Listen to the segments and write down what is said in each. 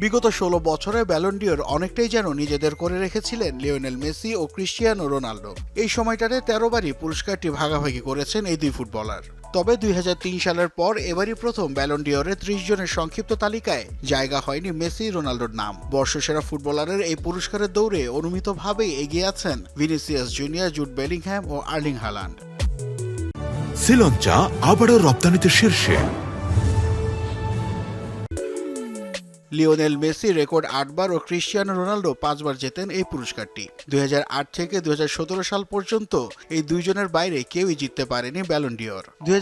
বিগত ষোলো বছরে ব্যালন্ডিওর অনেকটাই যেন নিজেদের করে রেখেছিলেন লিওনেল মেসি ও ক্রিস্টিয়ানো রোনাল্ডো এই সময়টাতে তেরো বারই পুরস্কারটি ভাগাভাগি করেছেন এই দুই ফুটবলার। তবে দুই হাজার তিন সালের পর এবারই প্রথম ব্যালন্ডিওরে ত্রিশ জনের সংক্ষিপ্ত তালিকায় জায়গা হয়নি মেসি রোনাল্ডোর নাম। বর্ষসেরা ফুটবলারের এই পুরস্কারের দৌড়ে অনুমিতভাবেই এগিয়ে আছেন ভিনিসিয়াস জুনিয়র জুট বেলিংহ্যাম ও আর্লিং হালান্ড। শ্রীলঞ্চা আবারও রপ্তানিতে শীর্ষে। লিওনেল মেসি রেকর্ড আটবার ও ক্রিশ্চিয়ানো রোনাল্ডো পাঁচবার জেতেন এই পুরস্কারটি। দুই হাজার আট থেকে দু হাজার সতেরো সাল পর্যন্ত এই দুইজনের বাইরে কেউই জিততে পারেনি ব্যালন্ডিওর দুই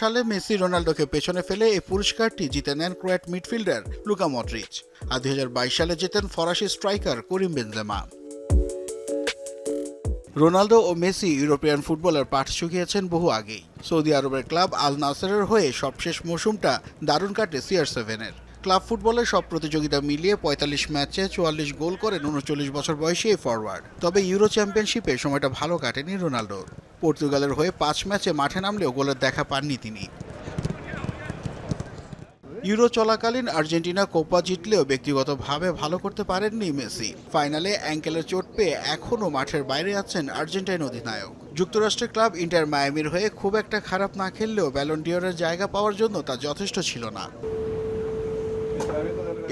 সালে মেসি রোনাল্ডোকে পেছনে ফেলে এই পুরস্কারটি জিতে নেন ক্রোয়াট মিডফিল্ডার লুকা মডরিচ আর দুই হাজার বাইশ সালে জেতেন ফরাসি স্ট্রাইকার করিম বেনজেমা। রোনালদো ও মেসি ইউরোপিয়ান ফুটবলের পাঠ শিখিয়েছেন বহু আগেই। সৌদি আরবের ক্লাব আল নাসেরের হয়ে সবশেষ মৌসুমটা দারুণ কাটে সিআর সেভেনের ক্লাব ফুটবলের সব প্রতিযোগিতা মিলিয়ে পঁয়তাল্লিশ ম্যাচে চুয়াল্লিশ গোল করেন উনচল্লিশ বছর বয়সী এই ফরওয়ার্ড তবে ইউরো চ্যাম্পিয়নশিপে সময়টা ভালো কাটেনি রোনালদোর। পর্তুগালের হয়ে পাঁচ ম্যাচে মাঠে নামলেও গোলের দেখা পাননি তিনি। ইউরো চলাকালীন আর্জেন্টিনা কোপা জিতলেও ব্যক্তিগতভাবে ভালো করতে পারেননি মেসি। ফাইনালে অ্যাঙ্কেলের চোট পেয়ে এখনও মাঠের বাইরে আছেন আর্জেন্টাইন অধিনায়ক। যুক্তরাষ্ট্রের ক্লাব ইন্টার মায়ামির হয়ে খুব একটা খারাপ না খেললেও ব্যালন্ডিয়রের জায়গা পাওয়ার জন্য তা যথেষ্ট ছিল না।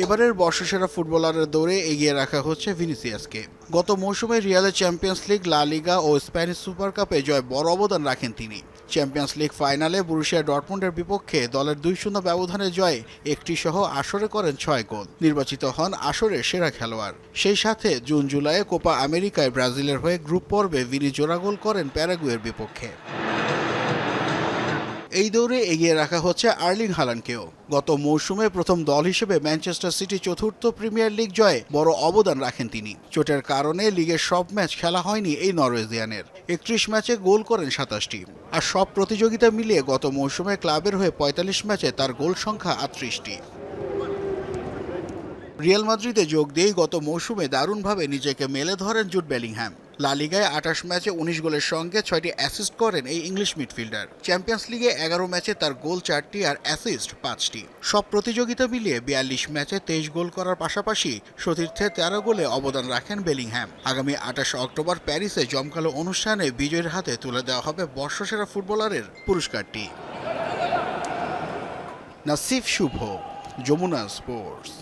এবারের বর্ষসেরা ফুটবলারের দৌড়ে এগিয়ে রাখা হচ্ছে ভিনিসিয়াসকে। গত মৌসুমে রিয়ালের চ্যাম্পিয়ন্স লিগ, লা লিগা ও স্প্যানিশ সুপার কাপে জয় বড় অবদান রাখেন তিনি। চ্যাম্পিয়ন্স লিগ ফাইনালে বুরুশিয়া ডটমুন্ডের বিপক্ষে দলের দুই শূন্য ব্যবধানে জয়ে একটি সহ আসরে করেন ছয় গোল। নির্বাচিত হন আসরের সেরা খেলোয়াড়। সেই সাথে জুন জুলাইয়ে কোপা আমেরিকায় ব্রাজিলের হয়ে গ্রুপ পর্বে ভিনি জোড়া গোল করেন প্যারাগুয়ের বিপক্ষে। এই দৌড়ে এগিয়ে রাখা হচ্ছে আর্লিং হালানকেও। গত মৌসুমে প্রথম দল হিসেবে ম্যানচেস্টার সিটি চতুর্থ প্রিমিয়ার লিগ জয়ে বড় অবদান রাখেন তিনি। চোটের কারণে লিগের সব ম্যাচ খেলা হয়নি এই নরওয়েজিয়ানের। একত্রিশ ম্যাচে গোল করেন সাতাশটি। আর সব প্রতিযোগিতা মিলিয়ে গত মৌসুমে ক্লাবের হয়ে পঁয়তাল্লিশ ম্যাচে তার গোল সংখ্যা আটত্রিশটি। রিয়াল মাদ্রিদে যোগ দিয়েই গত মৌসুমে দারুণভাবে নিজেকে মেলে ধরেন জুট বেলিংহ্যাম লালিগায় আঠাশ ম্যাচে উনিশ গোলের সঙ্গে ছয়টি অ্যাসিস্ট করেন এই ইংলিশ মিডফিল্ডার। চ্যাম্পিয়ন্স লিগে এগারো ম্যাচে তার গোল চারটি আর অ্যাসিস্ট পাঁচটি। সব প্রতিযোগিতা মিলিয়ে বিয়াল্লিশ ম্যাচে তেইশ গোল করার পাশাপাশি সতীর্থে তেরো গোলে অবদান রাখেন বেলিংহ্যাম আগামী আঠাশ অক্টোবর প্যারিসে জমকালো অনুষ্ঠানে বিজয়ের হাতে তুলে দেওয়া হবে বর্ষসেরা ফুটবলারের পুরস্কারটি। নাসিফ শুভ, যমুনা স্পোর্টস।